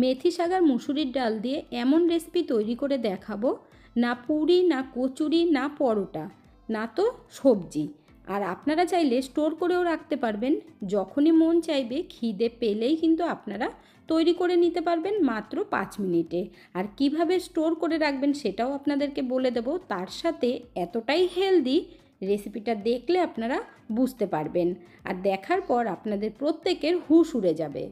মেথি শাক আর মুসুরির ডাল দিয়ে এমন রেসিপি তৈরি করে দেখাবো, না পুরি, না কচুরি, না পরোটা, না তো সবজি। আর আপনারা চাইলে স্টোর করেও রাখতে পারবেন, যখনই মন চাইবে খিদে পেলেই কিন্তু আপনারা তৈরি করে নিতে পারবেন মাত্র পাঁচ মিনিটে। আর কীভাবে স্টোর করে রাখবেন সেটাও আপনাদেরকে বলে দেব, তার সাথে এতটাই হেলদি রেসিপিটা দেখলে আপনারা বুঝতে পারবেন। আর দেখার পর আপনাদের প্রত্যেকের হুশ উড়ে যাবে।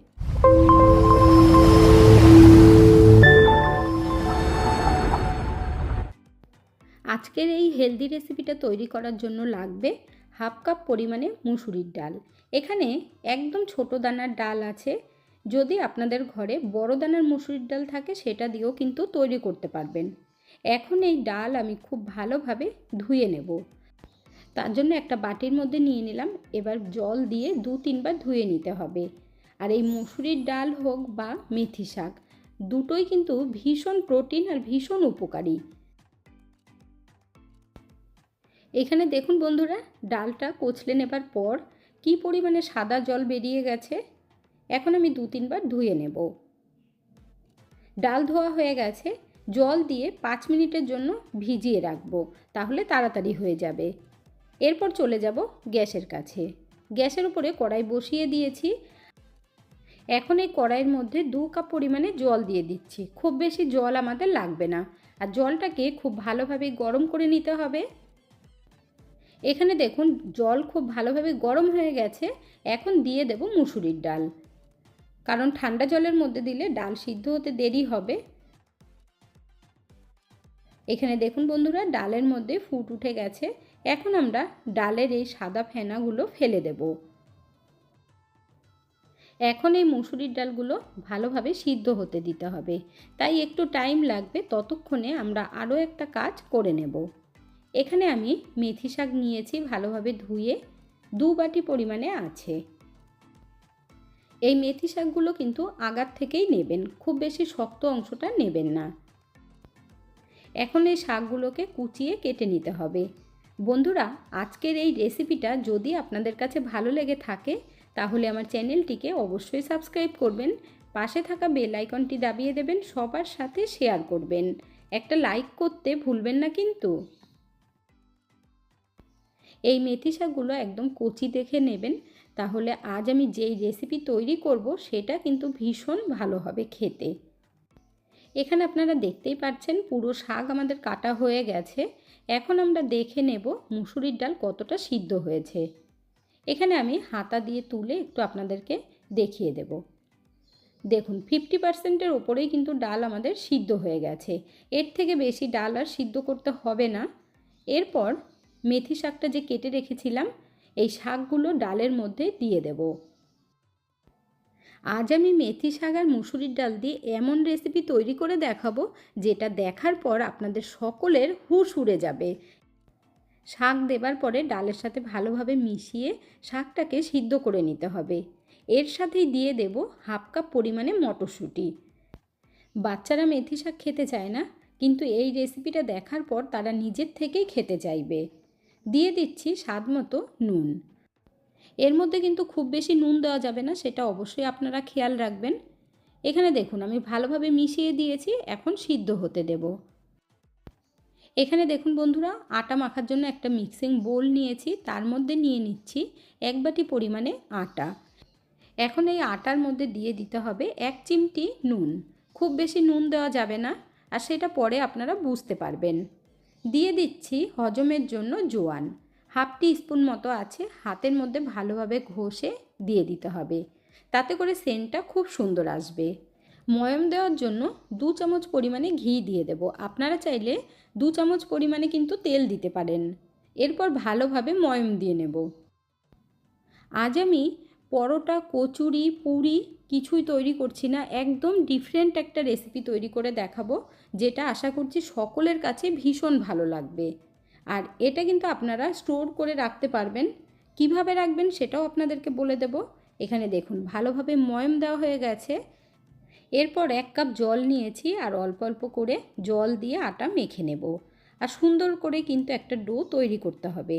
আজকের এই হেলদি রেসিপিটা তৈরি করার জন্য লাগবে হাফ কাপ পরিমাণে মুসুরির ডাল। এখানে একদম ছোট দানার ডাল আছে। যদি আপনাদের ঘরে বড় দানার মুসুরির ডাল থাকে, সেটা দিয়েও কিন্তু তৈরি করতে পারবেন। এখন এই ডাল আমি খুব ভালোভাবে ধুয়ে নেব। তার জন্য একটা বাটির মধ্যে নিয়ে নিলাম। এবার জল দিয়ে দু তিনবার ধুয়ে নিতে হবে। আর এই মুসুরির ডাল হোক বা মেথি শাক, দুটোই কিন্তু ভীষণ প্রোটিন আর ভীষণ উপকারী। এখানে দেখুন বন্ধুরা, ডালটা কচলে নেবার পর কি পরিমাণে সাদা জল বেরিয়ে গেছে, এখন আমি দু তিনবার ধুয়ে নেব। ডাল ধোয়া হয়ে গেছে, জল দিয়ে পাঁচ মিনিটের জন্য ভিজিয়ে রাখব, তাহলে তাড়াতাড়ি হয়ে যাবে। এরপর চলে যাব গ্যাসের কাছে। গ্যাসের উপরে কড়াই বসিয়ে দিয়েছি। এখন এই কড়াইয়ের মধ্যে দু কাপ পরিমাণে জল দিয়ে দিচ্ছি। খুব বেশি জল আমাদের লাগবে না। আর জলটাকে খুব ভালোভাবে গরম করে নিতে হবে। এখানে দেখুন, জল খুব ভালোভাবে গরম হয়ে গেছে। এখন দিয়ে দেব মুসুরির ডাল। কারণ ঠান্ডা জলের মধ্যে দিলে ডাল সিদ্ধ হতে দেরি হবে। এখানে দেখুন বন্ধুরা, ডালের মধ্যে ফুট উঠে গেছে। এখন আমরা ডালের এই সাদা ফেনাগুলো ফেলে দেব। এখন এই মুসুরির ডালগুলো ভালোভাবে সিদ্ধ হতে দিতে হবে। তাই একটু টাইম লাগবে, ততক্ষণে আমরা আরও একটা কাজ করে নেব। এখানে আমি মেথি শাক নিয়েছি ভালোভাবে ধুয়ে দু বাটি পরিমাণে আছে। এই মেথি শাকগুলো কিন্তু আগার থেকেই নেবেন, খুব বেশি শক্ত অংশটা নেবেন না। এখন এই শাকগুলোকে কুচিয়ে কেটে নিতে হবে। বন্ধুরা, আজকের এই রেসিপিটা যদি আপনাদের কাছে ভালো লেগে থাকে, তাহলে আমার চ্যানেলটিকে অবশ্যই সাবস্ক্রাইব করবেন, পাশে থাকা বেল আইকনটি দাবিয়ে দেবেন, সবার সাথে শেয়ার করবেন। একটা লাইক করতে ভুলবেন না কিন্তু। এই মেথি শাকগুলো একদম কচি দেখে নেবেন। তাহলে আজ আমি যেই রেসিপি তৈরি করব, সেটা কিন্তু ভীষণ ভালো হবে খেতে। এখানে আপনারা দেখতেই পাচ্ছেন, পুরো শাক আমাদের কাটা হয়ে গেছে। এখন আমরা দেখে নেব মুসুরির ডাল কতটা সিদ্ধ হয়েছে। এখানে আমি হাতা দিয়ে তুলে একটু আপনাদেরকে দেখিয়ে দেব। দেখুন ফিফটি পার্সেন্টের ওপরেই কিন্তু ডাল আমাদের সিদ্ধ হয়ে গেছে। এর থেকে বেশি ডাল আর সিদ্ধ করতে হবে না। এরপর মেথি শাকটা যে কেটে রেখেছিলাম, এই শাকগুলো ডালের মধ্যে দিয়ে দেব। আজ আমি মেথি শাক আর মুসুরির ডাল দিয়ে এমন রেসিপি তৈরি করে দেখাবো, যেটা দেখার পর আপনাদের সকলের হুশ উড়ে যাবে। শাক দেবার পরে ডালের সাথে ভালোভাবে মিশিয়ে শাকটাকে সিদ্ধ করে নিতে হবে। এর সাথেই দিয়ে দেব হাফ কাপ পরিমাণে মটরশুঁটি। বাচ্চারা মেথি শাক খেতে চায় না, কিন্তু এই রেসিপিটা দেখার পর তারা নিজের থেকেই খেতে চাইবে। দিয়ে দিচ্ছি স্বাদ মতো নুন। এর মধ্যে কিন্তু খুব বেশি নুন দেওয়া যাবে না, সেটা অবশ্যই আপনারা খেয়াল রাখবেন। এখানে দেখুন, আমি ভালোভাবে মিশিয়ে দিয়েছি, এখন সিদ্ধ হতে দেব। এখানে দেখুন বন্ধুরা, আটা মাখার জন্য একটা মিক্সিং বোল নিয়েছি, তার মধ্যে নিয়ে নিচ্ছি এক বাটি পরিমাণে আটা। এখন এই আটার মধ্যে দিয়ে দিতে হবে এক চিমটি নুন। খুব বেশি নুন দেওয়া যাবে না, আর সেটা পরে আপনারা বুঝতে পারবেন। দিয়ে দিচ্ছি হজমের জন্য জোয়ান। হাফ টি স্পুন মতো আছে, হাতের মধ্যে ভালোভাবে ঘষে দিয়ে দিতে হবে। তাতে করে সেন্টটা খুব সুন্দর আসবে। ময়ম দেওয়ার জন্য দু চামচ পরিমাণে ঘি দিয়ে দেব। আপনারা চাইলে দু চামচ পরিমাণে কিন্তু তেল দিতে পারেন। এরপর ভালোভাবে ময়ম দিয়ে নেব। আজ আমি পরোটা, কচুরি, পুরি কিছুই তৈরি করছি না। একদম ডিফারেন্ট একটা রেসিপি তৈরি করে দেখাবো, যেটা আশা করছি সকলের কাছে ভীষণ ভালো লাগবে। আর এটা কিন্তু আপনারা স্টোর করে রাখতে পারবেন। কীভাবে রাখবেন সেটাও আপনাদেরকে বলে দেব। এখানে দেখুন, ভালোভাবে ময়ম দেওয়া হয়ে গেছে। এরপর এক কাপ জল নিয়েছি আর অল্প অল্প করে জল দিয়ে আটা মেখে নেব। আর সুন্দর করে কিন্তু একটা ডো তৈরি করতে হবে।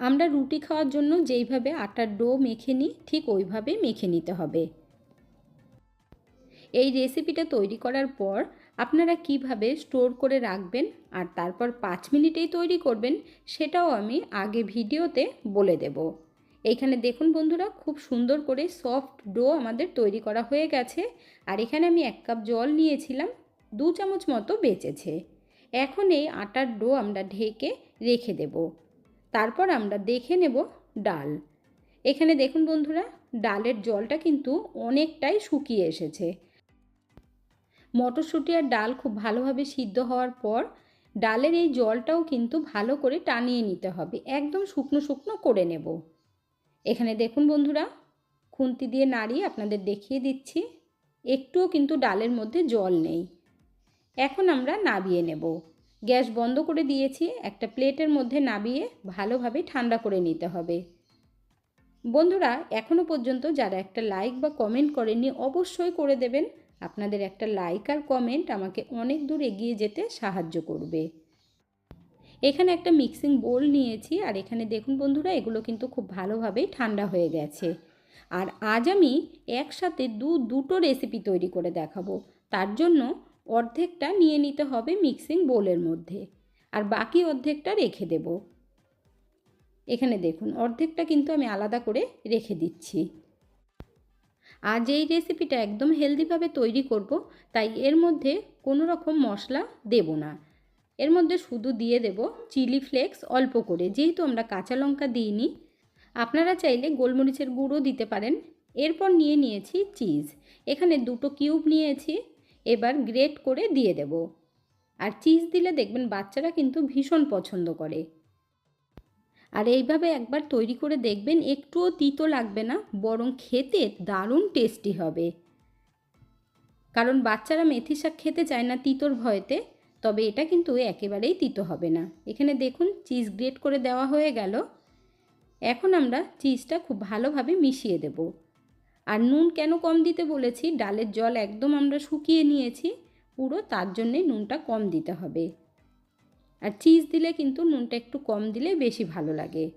আমরা রুটি খাওয়ার জন্য যেইভাবে আটার ডো মেখে নিই, ঠিক ওইভাবে মেখে নিতে হবে। এই রেসিপিটা তৈরি করার পর আপনারা কীভাবে স্টোর করে রাখবেন আর তারপর পাঁচ মিনিটেই তৈরি করবেন, সেটাও আমি আগে ভিডিওতে বলে দেব। এইখানে দেখুন বন্ধুরা, খুব সুন্দর করে সফট ডো আমাদের তৈরি করা হয়ে গেছে। আর এখানে আমি এক কাপ জল নিয়েছিলাম, দু চামচ মতো বেঁচেছে। এখন এই আটার ডো আমরা ঢেকে রেখে দেব। তারপর আমরা দেখে নেব ডাল। এখানে দেখুন বন্ধুরা, ডালের জলটা কিন্তু অনেকটাই শুকিয়ে এসেছে। মটরশুঁটি আর ডাল খুব ভালোভাবে সিদ্ধ হওয়ার পর ডালের এই জলটাও কিন্তু ভালো করে টানিয়ে নিতে হবে। একদম শুকনো শুকনো করে নেব। এখানে দেখুন বন্ধুরা, খুন্তি দিয়ে নাড়িয়ে আপনাদের দেখিয়ে দিচ্ছি, একটুও কিন্তু ডালের মধ্যে জল নেই। এখন আমরা নাবিয়ে নেব। গ্যাস বন্ধ করে দিয়েছি, একটা প্লেটের মধ্যে নাবিয়ে ভালোভাবে ঠান্ডা করে নিতে হবে। বন্ধুরা এখনও পর্যন্ত যারা একটা লাইক বা কমেন্ট করেননি, অবশ্যই করে দেবেন। আপনাদের একটা লাইক আর কমেন্ট আমাকে অনেক দূর এগিয়ে যেতে সাহায্য করবে। এখানে একটা মিক্সিং বোল নিয়েছি, আর এখানে দেখুন বন্ধুরা, এগুলো কিন্তু খুব ভালোভাবেই ঠান্ডা হয়ে গেছে। আর আজ আমি একসাথে দু দুটো রেসিপি তৈরি করে দেখাবো। তার জন্য অর্ধেকটা নিয়ে নিতে হবে মিক্সিং বোলের মধ্যে আর বাকি অর্ধেকটা রেখে দেব। এখানে দেখুন, অর্ধেকটা কিন্তু আমি আলাদা করে রেখে দিচ্ছি। আজ এই রেসিপিটা একদম হেলদিভাবে তৈরি করব, তাই এর মধ্যে কোনো রকম মশলা দেব না। এর মধ্যে শুধু দিয়ে দেব চিলি ফ্লেক্স অল্প করে, যেহেতু আমরা কাঁচা লঙ্কা দিইনি। আপনারা চাইলে গোলমরিচের গুঁড়ো দিতে পারেন। এরপর নিয়ে নিয়েছি চিজ। এখানে দুটো কিউব নিয়েছি। এবার গ্রেট করে দিয়ে দেব। আর চিজ দিলে দেখবেন বাচ্চারা কিন্তু ভীষণ পছন্দ করে। আর এইভাবে একবার তৈরি করে দেখবেন, একটুও তিতো লাগবে না, বরং খেতে দারুণ টেস্টি হবে। কারণ বাচ্চারা মেথি শাক খেতে চায় না তিতোর ভয়তে, তবে এটা কিন্তু একেবারেই তিতো হবে না। এখানে দেখুন চিজ গ্রেট করে দেওয়া হয়ে গেল। এখন আমরা চিজটা খুব ভালোভাবে মিশিয়ে দেব। আর নুন কেন কম দিতে বলেছি? ডালের জল একদম আমরা শুকিয়ে নিয়েছি, পুরো তার জন্যে নুনটা কম দিতে হবে। আর চিজ দিলে কিন্তু নুনটা একটু কম দিলে বেশি ভালো লাগে।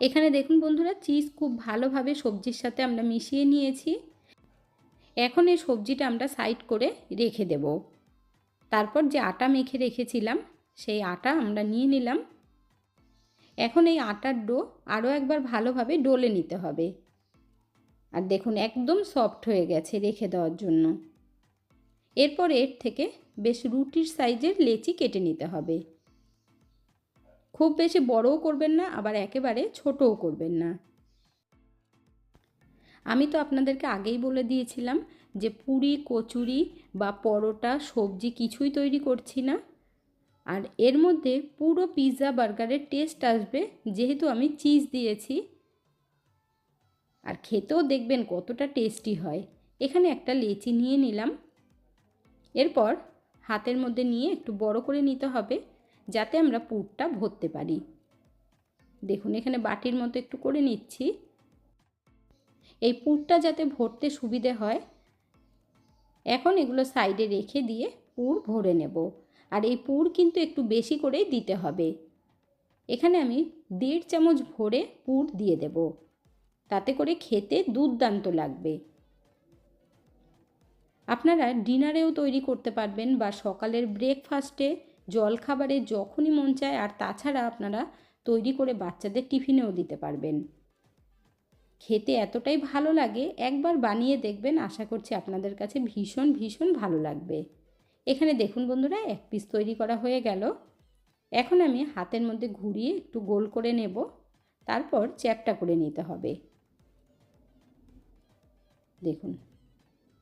এখানে দেখুন বন্ধুরা, চিজ খুব ভালোভাবে সবজির সাথে আমরা মিশিয়ে নিয়েছি। এখন এই সবজিটা আমরা সাইড করে রেখে দেব। তারপর যে আটা মেখে রেখেছিলাম, সেই আটা আমরা নিয়ে নিলাম। এখন এই আটার ডো আরও একবার ভালোভাবে ডলে নিতে হবে। আর দেখুন, একদম সফট হয়ে গেছে রেখে দেওয়ার জন্য। এরপর এর থেকে বেশ রুটির সাইজের লেচি কেটে নিতে হবে। খুব বেশি বড়ও করবেন না, আবার একেবারে ছোটও করবেন না। আমি তো আপনাদেরকে আগেই বলে দিয়েছিলাম যে পুরি, কচুরি বা পরোটা, সবজি কিছুই তৈরি করছি না। আর এর মধ্যে পুরো পিৎজা বার্গারের টেস্ট আসবে, যেহেতু আমি চিজ দিয়েছি। আর খেতেও দেখবেন কতটা টেস্টি হয়। এখানে একটা লেচি নিয়ে নিলাম। এরপর হাতের মধ্যে নিয়ে একটু বড় করে নিতে হবে, যাতে আমরা পুরটা ভরতে পারি। দেখুন, এখানে বাটির মতো একটু করে নিচ্ছি। এই পুরটা যাতে ভরতে সুবিধে হয়, এখন এগুলো সাইডে রেখে দিয়ে পুর ভরে নেব। আর এই পুর কিন্তু একটু বেশি করেই দিতে হবে। এখানে আমি দেড় চামচ ভরে পুর দিয়ে দেব। তাতে করে খেতে দুর্দান্ত লাগবে। আপনারা ডিনারেও তৈরি করতে পারবেন বা সকালের ব্রেকফাস্টে জলখাবারে যখনই মন চায়, আর তাছাড়া আপনারা তৈরি করে বাচ্চাদের টিফিনেও দিতে পারবেন। খেতে এতটাই ভালো লাগে, একবার বানিয়ে দেখবেন, আশা করছি আপনাদের কাছে ভীষণ ভীষণ ভালো লাগবে। এখানে দেখুন বন্ধুরা, এক পিস তৈরি করা হয়ে গেল। এখন আমি হাতের মধ্যে ঘুরিয়ে একটু গোল করে নেব। তারপর চ্যাপটা করে নিতে হবে। দেখুন।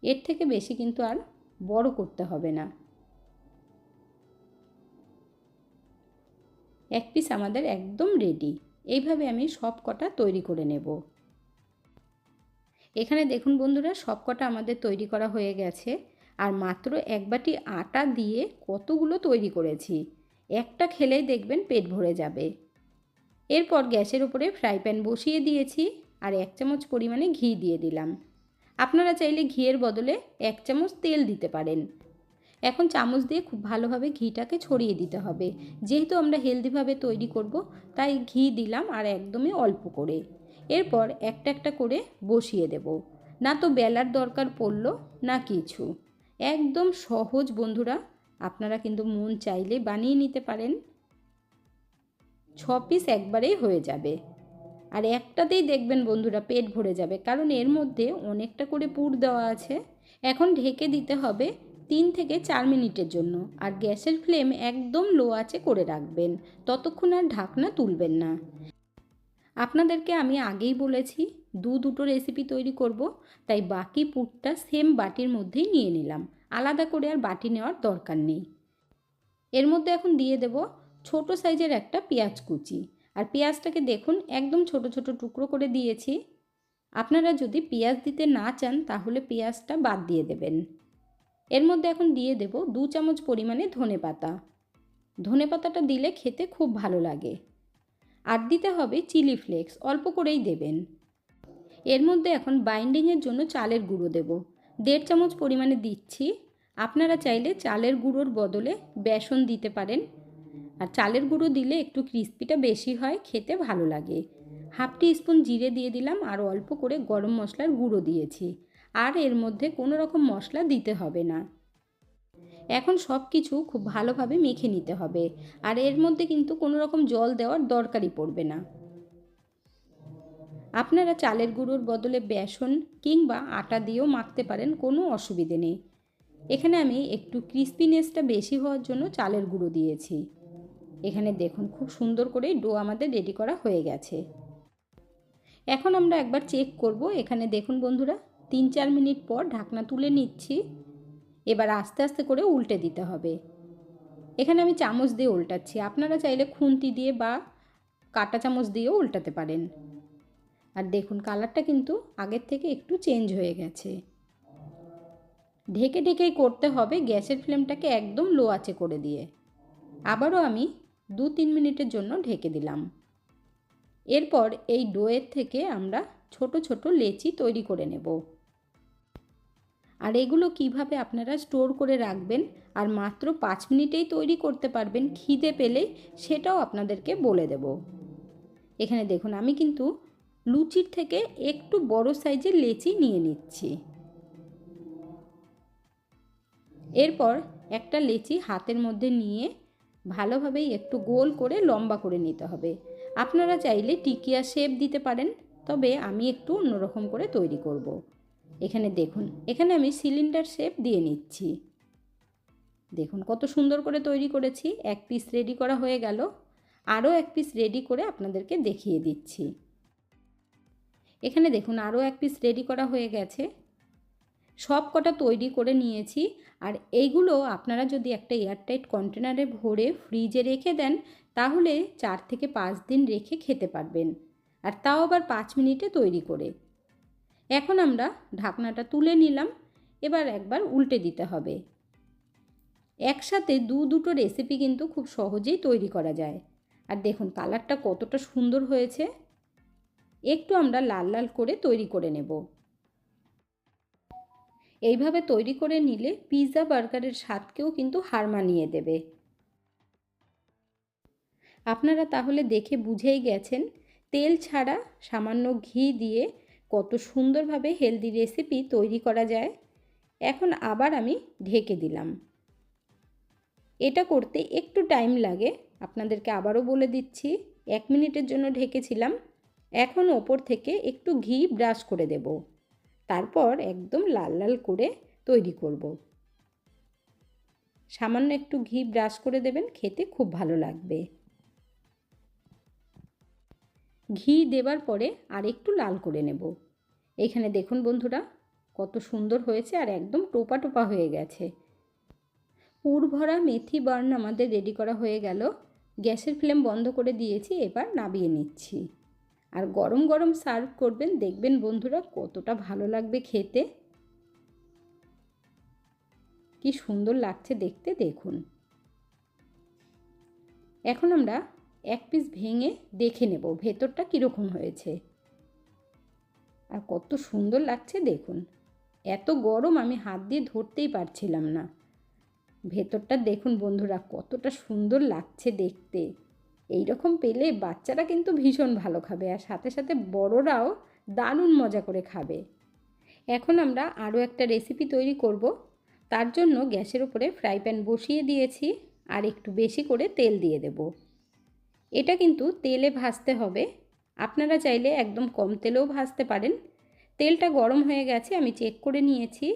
এর থেকে বেশি কিন্তু আর বড় করতে হবে না। এক পিস আমাদের একদম রেডি এইভাবে আমি সব কটা তৈরি করে নেব। এখানে দেখুন বন্ধুরা সব কটা আমাদের তৈরি করা হয়ে গেছে। আর মাত্র এক বাটি আটা দিয়ে কতগুলো তৈরি করেছি। একটা খেলেই দেখবেন পেট ভরে যাবে। এরপর গ্যাসের উপরে ফ্রাই প্যান বসিয়ে দিয়েছি। আর এক চামচ পরিমাণে ঘি দিয়ে দিলাম। আপনারা চাইলে ঘিয়ের বদলে এক চামচ তেল দিতে পারেন। এখন চামচ দিয়ে খুব ভালোভাবে ঘিটাকে ছড়িয়ে দিতে হবে। যেহেতু আমরা হেলদিভাবে তৈরি করব, তাই ঘি দিলাম আর একদমই অল্প করে। এরপর একটা একটা করে বসিয়ে দেব। না তো বেলার দরকার পড়ল, না কিছু। একদম সহজ বন্ধুরা, আপনারা কিন্তু মন চাইলে বানিয়ে নিতে পারেন। ছ পিস একবারেই হয়ে যাবে। আর একটাতেই দেখবেন বন্ধুরা পেট ভরে যাবে। কারণ এর মধ্যে অনেকটা করে পুর দেওয়া আছে। এখন ঢেকে দিতে হবে তিন থেকে চার মিনিটের জন্য। আর গ্যাসের ফ্লেম একদম লো আছে করে রাখবেন। ততক্ষণ আর ঢাকনা তুলবেন না। আপনাদেরকে আমি আগেই বলেছি, দু দুটো রেসিপি তৈরি করব। তাই বাকি পুরটা সেম বাটির মধ্যেই নিয়ে নিলাম। আলাদা করে আর বাটি নেওয়ার দরকার নেই। এর মধ্যে এখন দিয়ে দেব ছোট সাইজের একটা পেঁয়াজ কুচি। আর পেঁয়াজটাকে দেখুন, একদম ছোট ছোট টুকরো করে দিয়েছি। আপনারা যদি পেঁয়াজ দিতে না চান, তাহলে পেঁয়াজটা বাদ দিয়ে দেবেন। এর মধ্যে এখন দিয়ে দেব দু চামচ পরিমাণে ধনে পাতা। ধনে পাতাটা দিলে খেতে খুব ভালো লাগে। আর দিতে হবে চিলি ফ্লেক্স, অল্প করেই দেবেন। এর মধ্যে এখন বাইন্ডিংয়ের জন্য চালের গুঁড়ো দেব। দেড় চামচ পরিমাণে দিচ্ছি। আপনারা চাইলে চালের গুঁড়োর বদলে বেসন দিতে পারেন। আর চালের গুঁড়ো দিলে একটু ক্রিস্পিটা বেশি হয়, খেতে ভালো লাগে। হাফ টি স্পুন জিরে দিয়ে দিলাম, আর অল্প করে গরম মশলার গুঁড়ো দিয়েছি। আর এর মধ্যে কোনো রকম মশলা দিতে হবে না। এখন সব কিছু খুব ভালোভাবে মেখে নিতে হবে, আর এর মধ্যে কিন্তু কোনো রকম জল দেওয়ার দরকারই পড়বে না। আপনারা চালের গুঁড়োর বদলে বেসন কিংবা আটা দিয়েও মাখতে পারেন, কোনো অসুবিধে নেই। এখানে আমি একটু ক্রিস্পিনেসটা বেশি হওয়ার জন্য চালের গুঁড়ো দিয়েছি। এখানে দেখুন, খুব সুন্দর করে ডো আমাদের রেডি করা হয়ে গেছে। এখন আমরা একবার চেক করব। এখানে দেখুন বন্ধুরা, তিন চার মিনিট পর ঢাকনা তুলে নিচ্ছি। এবার আস্তে আস্তে করে উল্টে দিতে হবে। এখানে আমি চামচ দিয়ে উল্টাচ্ছি। আপনারা চাইলে খুন্তি দিয়ে বা কাটা চামচ দিয়েও উল্টাতে পারেন। আর দেখুন, কালারটা কিন্তু আগের থেকে একটু চেঞ্জ হয়ে গেছে। ঢেকে ঢেকেই করতে হবে গ্যাসের ফ্লেমটাকে একদম লো আঁচে করে দিয়ে। আবারও আমি দু তিন মিনিটের জন্য ঢেকে দিলাম। এরপর এই ডোয়ের থেকে আমরা ছোট ছোট লেচি তৈরি করে নেব। আর এগুলো কীভাবে আপনারা স্টোর করে রাখবেন আর মাত্র পাঁচ মিনিটেই তৈরি করতে পারবেন খিদে পেলে সেটাও আপনাদেরকে বলে দেব। এখানে দেখুন, আমি কিন্তু লুচির থেকে একটু বড় সাইজের লেচি নিয়ে নিচ্ছি। এরপর একটা লেচি হাতের মধ্যে নিয়ে ভালোভাবেই একটু গোল করে লম্বা করে নিতে হবে। আপনারা চাইলে টিকিয়া শেপ দিতে পারেন, তবে আমি একটু অন্যরকম করে তৈরি করব। এখানে দেখুন, এখানে আমি সিলিন্ডার শেপ দিয়ে নিচ্ছি। দেখুন, কত সুন্দর করে তৈরি করেছি। এক পিস রেডি করা হয়ে গেল। আরও এক পিস রেডি করে আপনাদেরকে দেখিয়ে দিচ্ছি। এখানে দেখুন, আরও এক পিস রেডি করা হয়ে গেছে। সব কটা তৈরি করে নিয়েছি। আর এইগুলো আপনারা যদি একটা এয়ারটাইট কন্টেনারে ভরে ফ্রিজে রেখে দেন, তাহলে চার থেকে পাঁচ দিন রেখে খেতে পারবেন। আর তাও আবার পাঁচ মিনিটে তৈরি করে। এখন আমরা ঢাকনাটা তুলে নিলাম। এবার একবার উল্টে দিতে হবে। একসাথে দু দুটো রেসিপি কিন্তু খুব সহজেই তৈরি করা যায়। আর দেখুন কালারটা কতটা সুন্দর হয়েছে। একটু আমরা লাল লাল করে তৈরি করে নেব। এইভাবে তৈরি করে নিলে পিৎজা বার্গারের স্বাদকেও কিন্তু হার মানিয়ে দেবে। আপনারা তাহলে দেখে বুঝেই গেছেন, তেল ছাড়া সামান্য ঘি দিয়ে কত সুন্দরভাবে হেলদি রেসিপি তৈরি করা যায়। এখন আবার আমি ঢেকে দিলাম। এটা করতে একটু টাইম লাগে, আপনাদেরকে আবারও বলে দিচ্ছি, এক মিনিটের জন্য ঢেকেছিলাম। এখন ওপর থেকে একটু ঘি ব্রাশ করে দেব। তারপর একদম লাল লাল করে তৈরি করব। সামান্য একটু ঘি ব্রাশ করে দেবেন, খেতে খুব ভালো লাগবে। ঘি দেবার পরে আর একটু লাল করে নেব। এখানে দেখুন বন্ধুরা, কত সুন্দর হয়েছে আর একদম টোপা টোপা হয়ে গেছে। পুর ভরা মেথি বার্ন আমাদের রেডি করা হয়ে গেল। গ্যাসের ফ্লেম বন্ধ করে দিয়েছি, এবার নাবিয়ে নিচ্ছি। আর গরম গরম সার্ভ করবেন, দেখবেন বন্ধুরা কতটা ভালো লাগবে খেতে। কি সুন্দর লাগছে দেখতে, দেখুন। এখন আমরা এক পিস ভেঙে দেখে নেব ভেতরটা কীরকম হয়েছে। আর কত সুন্দর লাগছে, দেখুন। এত গরম আমি হাত দিয়ে ধরতেই পারছিলাম না। ভেতরটা দেখুন বন্ধুরা কতটা সুন্দর লাগছে দেখতে। এই রকম পেলে বাচ্চারা কিন্তু ভীষণ ভালো খাবে আর সাথে সাথে বড়রাও দারুণ মজা করে খাবে। এখন আমরা আরও একটা রেসিপি তৈরি করব। তার জন্য গ্যাসের উপরে ফ্রাই প্যান বসিয়ে দিয়েছি আর একটু বেশি করে তেল দিয়ে দেব। এটা কিন্তু তেলে ভাজতে হবে। আপনারা চাইলে একদম কম তেলেও ভাজতে পারেন। তেলটা গরম হয়ে গেছে, আমি চেক করে নিয়েছি।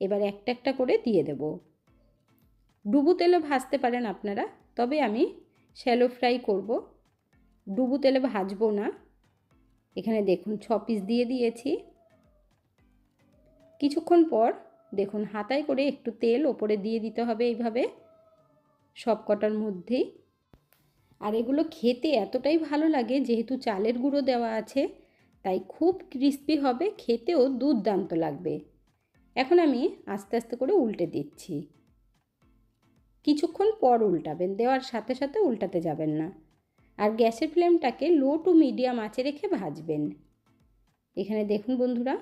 এবার একটা একটা করে দিয়ে দেব। ডুবু তেলে ভাজতে পারেন আপনারা, তবে আমি শ্যালো ফ্রাই করব। ডুবু তেলে ভাজবো না। এখানে দেখুন, ছ পিস দিয়ে দিয়েছি। কিছুক্ষণ পর দেখুন, হাতায় করে একটু তেল ওপরে দিয়ে দিতে হবে এইভাবে সব কটার মধ্যেই। আর এগুলো খেতে এতটাই ভালো লাগে, যেহেতু চালের গুঁড়ো দেওয়া আছে, তাই খুব ক্রিস্পি হবে, খেতেও দুর্দান্ত লাগবে। এখন আমি আস্তে আস্তে করে উল্টে দিচ্ছি। কিছুক্ষণ পর উল্টাবেন, দেওয়ার সাথে সাথে উল্টাতে যাবেন না। আর গ্যাসের ফ্লেমটাকে লো টু মিডিয়াম আঁচে রেখে ভাজবেন। এখানে দেখুন বন্ধুরা,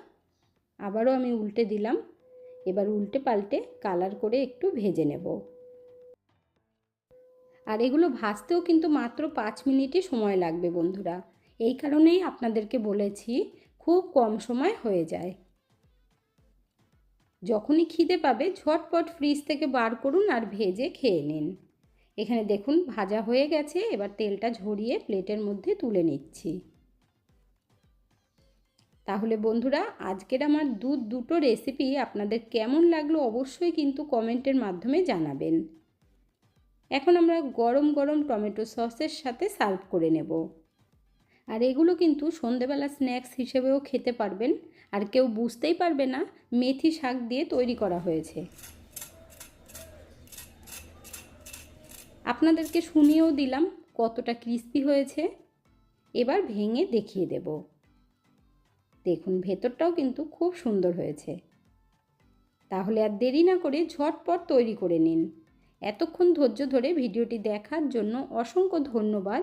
আবারও আমি উল্টে দিলাম। এবার উল্টে পাল্টে কালার করে একটু ভেজে নেব। আর এগুলো ভাজতেও কিন্তু মাত্র পাঁচ মিনিটই সময় লাগবে বন্ধুরা। এই কারণেই আপনাদেরকে বলেছি, খুব কম সময় হয়ে যায়। যখনই খিদে পাবে, ঝটপট ফ্রিজ থেকে বার করুন আর ভেজে খেয়ে নিন। এখানে দেখুন, ভাজা হয়ে গেছে, এবার তেলটা ঝরিয়ে প্লেটের মধ্যে তুলে নিচ্ছি। তাহলে বন্ধুরা, আজকের আমার দুধ দুটো রেসিপি আপনাদের কেমন লাগল অবশ্যই কিন্তু কমেন্টের মাধ্যমে জানাবেন। এখন আমরা গরম গরম টমেটো সসের সাথে সার্ভ করে নেব। আর এগুলো কিন্তু সন্ধেবেলা স্ন্যাক্স হিসেবেও খেতে পারবেন। আর কেউ বুঝতেই পারবে না মেথি শাক দিয়ে তৈরি করা হয়েছে। আপনাদেরকে শুনিয়েও দিলাম কতটা ক্রিস্পি হয়েছে। এবার ভেঙে দেখিয়ে দেব। দেখুন, ভেতরটাও কিন্তু খুব সুন্দর হয়েছে। তাহলে আর দেরি না করে ঝটপট তৈরি করে নিন। এতক্ষণ ধৈর্য ধরে ভিডিওটি দেখার জন্য অসংখ্য ধন্যবাদ।